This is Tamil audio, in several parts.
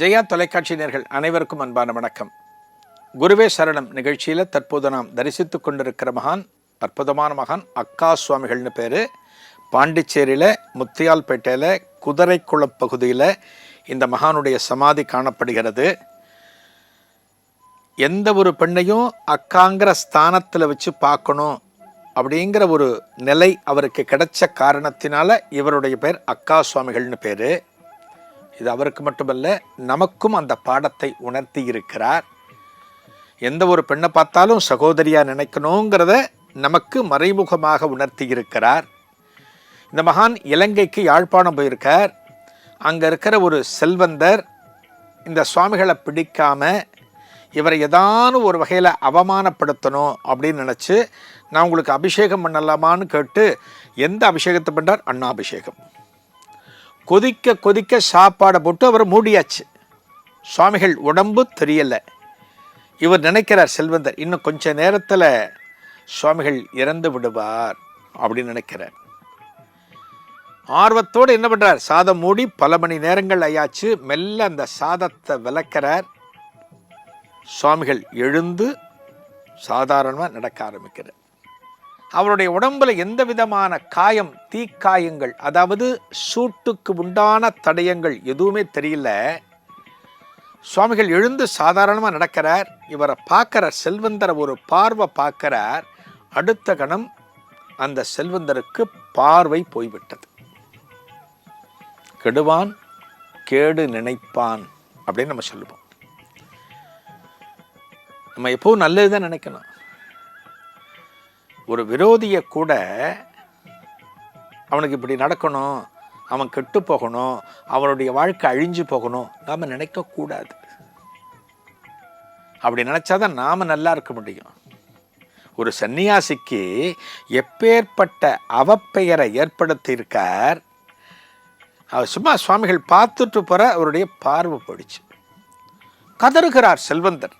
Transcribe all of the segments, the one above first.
ஜெயா தொலைக்காட்சி நேர்கள் அனைவருக்கும் அன்பான வணக்கம். குருவே சரணம் நிகழ்ச்சியில் தற்போது நாம் தரிசித்துக் கொண்டிருக்கிற மகான் அற்புதமான மகான் அக்கா சுவாமிகள்னு பேர். பாண்டிச்சேரியில் முத்தியால்பேட்டையில் குதிரைக்குளம் பகுதியில் இந்த மகானுடைய சமாதி காணப்படுகிறது. எந்த ஒரு பெண்ணையும் அக்காங்கிற ஸ்தானத்தில் வச்சு பார்க்கணும் அப்படிங்கிற ஒரு நிலை அவருக்கு கிடைச்ச காரணத்தினால இவருடைய பேர் அக்கா சுவாமிகள்னு பேர். இது அவருக்கு மட்டுமல்ல நமக்கும் அந்த பாடத்தை உணர்த்தி இருக்கிறார். எந்த ஒரு பெண்ணை பார்த்தாலும் சகோதரியாக நினைக்கணுங்கிறத நமக்கு மறைமுகமாக உணர்த்தி இருக்கிறார். இந்த மகான் இலங்கைக்கு யாழ்ப்பாணம் போயிருக்கார். அங்கே இருக்கிற ஒரு செல்வந்தர் இந்த சுவாமிகளை பிடிக்காம இவரை ஏதானும் ஒரு வகையில் அவமானப்படுத்தணும் அப்படின்னு நினச்சி நான் உங்களுக்கு அபிஷேகம் பண்ணலாமான்னு கேட்டு எந்த அபிஷேகத்தை பண்ணார் அண்ணாபிஷேகம் கொதிக்க கொதிக்க சாப்பாடை போட்டு அவர் மூடியாச்சு. சுவாமிகள் உடம்பு தெரியலை. இவர் நினைக்கிறார் செல்வந்தர் இன்னும் கொஞ்ச நேரத்தில் சுவாமிகள் இறந்து விடுவார் அப்படின்னு நினைக்கிறார். ஆர்வத்தோடு என்ன பண்ணுறார் சாதம் மூடி பல மணி நேரங்கள் ஆயாச்சு. மெல்ல அந்த சாதத்தை விளக்கிறார். சுவாமிகள் எழுந்து சாதாரணமாக நடக்க ஆரம்பிக்கிறார். அவருடைய உடம்புல எந்த விதமான காயம் தீக்காயங்கள் அதாவது சூட்டுக்கு உண்டான தடயங்கள் எதுவுமே தெரியல. சுவாமிகள் எழுந்து சாதாரணமாக நடக்கிறார். இவரை பார்க்குற செல்வந்தரை ஒரு பார்வை பார்க்கிறார். அடுத்த கணம் அந்த செல்வந்தருக்கு பார்வை போய்விட்டது. கெடுவான் கேடு நினைப்பான் அப்படின்னு நம்ம சொல்லுவோம். நம்ம எப்போவும் நல்லது தான் நினைக்கணும். ஒரு விரோதியை கூட அவனுக்கு இப்படி நடக்கணும் அவன் கெட்டு போகணும் அவனுடைய வாழ்க்கை அழிஞ்சு போகணும் நாம் நினைக்கக்கூடாது அப்படி நினச்சாதான் நாம் நல்லா இருக்க முடியும். ஒரு சன்னியாசிக்கு எப்பேற்பட்ட அவப்பெயரை ஏற்படுத்தியிருக்கார் அவர் சும்மா சுவாமிகள் பார்த்துட்டு போகிற அவருடைய பார்வை போயிடுச்சு. கதறுகிறார் செல்வந்தர்.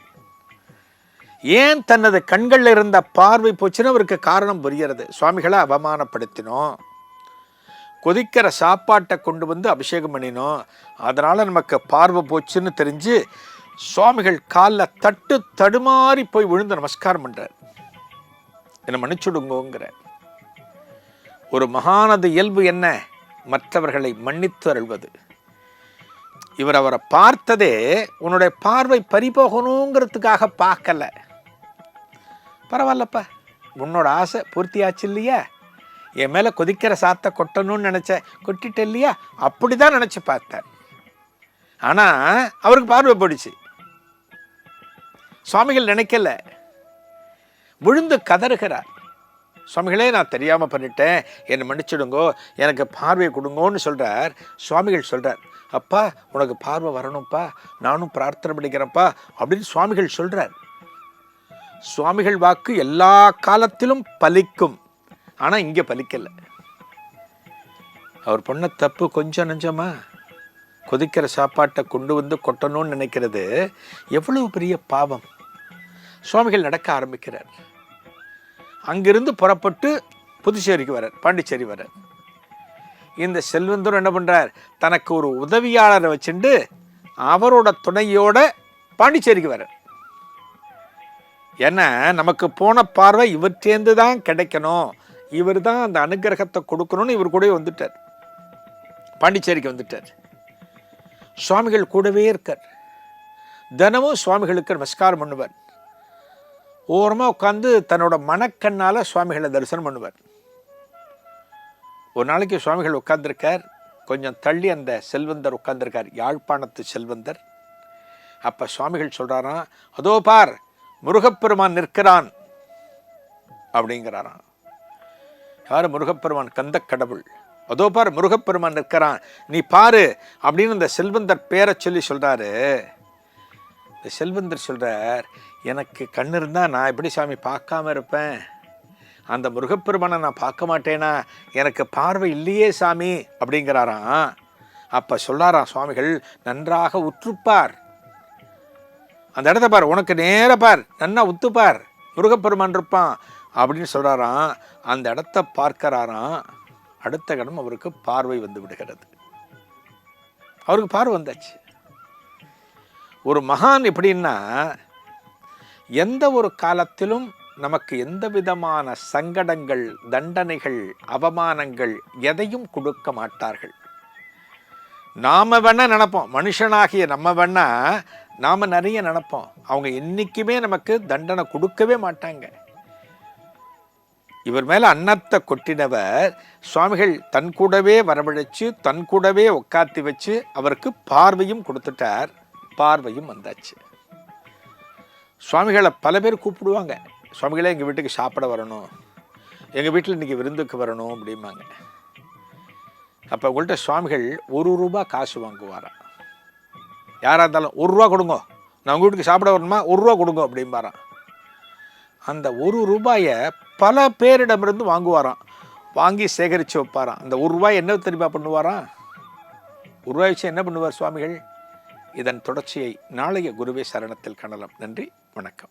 ஏன் தனது கண்களில் இருந்த பார்வை போச்சுன்னு அவருக்கு காரணம் புரிகிறது சுவாமிகளை அவமானப்படுத்தினோம். கொதிக்கிற சாப்பாட்டை கொண்டு வந்து அபிஷேகம் பண்ணினோம். அதனால் நமக்கு பார்வை போச்சுன்னு தெரிஞ்சு சுவாமிகள் காலில் தட்டு தடுமாறி போய் விழுந்து நமஸ்காரம் பண்ணுறார் என்னை மன்னிச்சுடுங்கோங்கிற ஒரு மகானது இயல்பு என்ன? மற்றவர்களை மன்னித்து அருள்வது. இவர் அவரை பார்த்ததே உன்னுடைய பார்வை பறிபோகணுங்கிறதுக்காக பார்க்கல. பரவாயில்லப்பா. உன்னோட ஆசை பூர்த்தியாச்சு இல்லையா? என் மேலே கொதிக்கிற சாத்தை கொட்டணும்னு நினச்சேன் கொட்டிட்ட இல்லையா? அப்படி தான் நினச்சி பார்த்தேன். ஆனால் அவருக்கு பார்வை போடுச்சு சுவாமிகள் நினைக்கல. விழுந்து கதறுகிறார். சுவாமிகளே நான் தெரியாமல் பண்ணிட்டேன். என்னை மன்னிச்சிடுங்கோ. எனக்கு பார்வையை கொடுங்கோன்னு சொல்கிறார் சுவாமிகள் சொல்கிறார் அப்பா உனக்கு பார்வை வரணும்ப்பா. நானும் பிரார்த்தனை பண்ணிக்கிறேன்ப்பா. அப்படின்னு சுவாமிகள் சொல்கிறார் சுவாமிகள் வாக்கு எல்லா காலத்திலும் பலிக்கும். ஆனால் இங்கே பலிக்கலை. அவர் பண்ண தப்பு கொஞ்சம் நெஞ்சமா? கொதிக்கிற சாப்பாட்டை கொண்டு வந்து கொட்டணும்னு நினைக்கிறது எவ்வளவு பெரிய பாவம். சுவாமிகள் நடக்க ஆரம்பிக்கிறார். அங்கிருந்து புறப்பட்டு புதுச்சேரிக்கு வரார் பாண்டிச்சேரி வரார் இந்த செல்வந்தரும் என்ன பண்ணுறார் தனக்கு ஒரு உதவியாளரை வச்சுட்டு அவரோட துணையோட பாண்டிச்சேரிக்கு வரார் ஏன்னா நமக்கு போன பார்வை இவற்றேந்து தான் கிடைக்கணும். இவர் தான் அந்த அனுகிரகத்தை கொடுக்கணும்னு இவர் கூடவே வந்துட்டார். பாண்டிச்சேரிக்கு வந்துட்டார். சுவாமிகள் கூடவே இருக்கார். தினமும் சுவாமிகளுக்கு நமஸ்காரம் பண்ணுவார். ஓரமாக உட்காந்து தன்னோட மனக்கண்ணால் சுவாமிகளை தரிசனம் பண்ணுவார். ஒரு நாளைக்கு சுவாமிகள் உட்காந்துருக்கார் கொஞ்சம் தள்ளி அந்த செல்வந்தர் உட்காந்துருக்கார் யாழ்ப்பாணத்து செல்வந்தர். அப்போ சுவாமிகள் சொல்கிறாராம் அதோ பார் முருகப்பெருமான் நிற்கிறான் அப்படிங்கிறாராம். யார் முருகப்பெருமான்? கந்த கடவுள். அதோ பார் முருகப்பெருமான் நிற்கிறான். நீ பாரு அப்படின்னு இந்த செல்வந்தர் பேரை சொல்லி சொல்கிறாரு இந்த செல்வந்தர் சொல்கிறார் எனக்கு கண் இருந்தால் நான் எப்படி சாமி பார்க்காம இருப்பேன்? அந்த முருகப்பெருமானை நான் பார்க்க மாட்டேனா? எனக்கு பார்வை இல்லையே சாமி. அப்படிங்கிறாராம். அப்போ சொல்லாராம் சுவாமிகள் நன்றாக உற்றுப்பார். அந்த இடத்த பார் உனக்கு நேர பார் நன்னா உத்துப்பார் முருகப்பெருமான் இருப்பான் அப்படின்னு சொல்கிறாராம் அந்த இடத்த பார்க்கிறாராம். அடுத்த கணம் அவருக்கு பார்வை வந்து விடுகிறது. அவருக்கு பார்வை வந்தாச்சு. ஒரு மகான் எப்படின்னா எந்த ஒரு காலத்திலும் நமக்கு எந்த விதமான சங்கடங்கள் தண்டனைகள் அவமானங்கள் எதையும் கொடுக்க மாட்டார்கள். நாம வேணா நினப்போம். மனுஷனாகிய நம்ம வேணா நாம் நிறைய நினப்போம். அவங்க என்றைக்குமே நமக்கு தண்டனை கொடுக்கவே மாட்டாங்க. இவர் மேலே அன்னத்தை கொட்டினவர் சுவாமிகள் தன் கூடவே வரவழைச்சு தன் கூடவே உட்காத்தி வச்சு அவருக்கு பார்வையும் கொடுத்துட்டார். பார்வையும் வந்தாச்சு. சுவாமிகளை பல பேர் கூப்பிடுவாங்க. சுவாமிகளே எங்கள் வீட்டுக்கு சாப்பிட வரணும். எங்கள் வீட்டில் இன்றைக்கி விருந்துக்கு வரணும் அப்படிம்பாங்க. அப்போ உங்கள்கிட்ட சுவாமிகள் ஒரு ரூபா காசு வாங்குவாராம். யாராக இருந்தாலும் ஒரு ரூபா கொடுங்க. நான் உங்கள் வீட்டுக்கு சாப்பிட வரணுமா? ஒரு ரூபா கொடுங்க அப்படிம்பாராம். அந்த ஒரு ரூபாயை பல பேரிடமிருந்து வாங்குவாராம். வாங்கி சேகரித்து வைப்பாராம். அந்த ஒரு ரூபாய் என்ன தெரியுமா பண்ணுவாராம்? ஒரு ரூபாய் வச்சு என்ன பண்ணுவார் சுவாமிகள்? இதன் தொடர்ச்சியை நாளைய குருவே சரணத்தில் காணலாம். நன்றி வணக்கம்.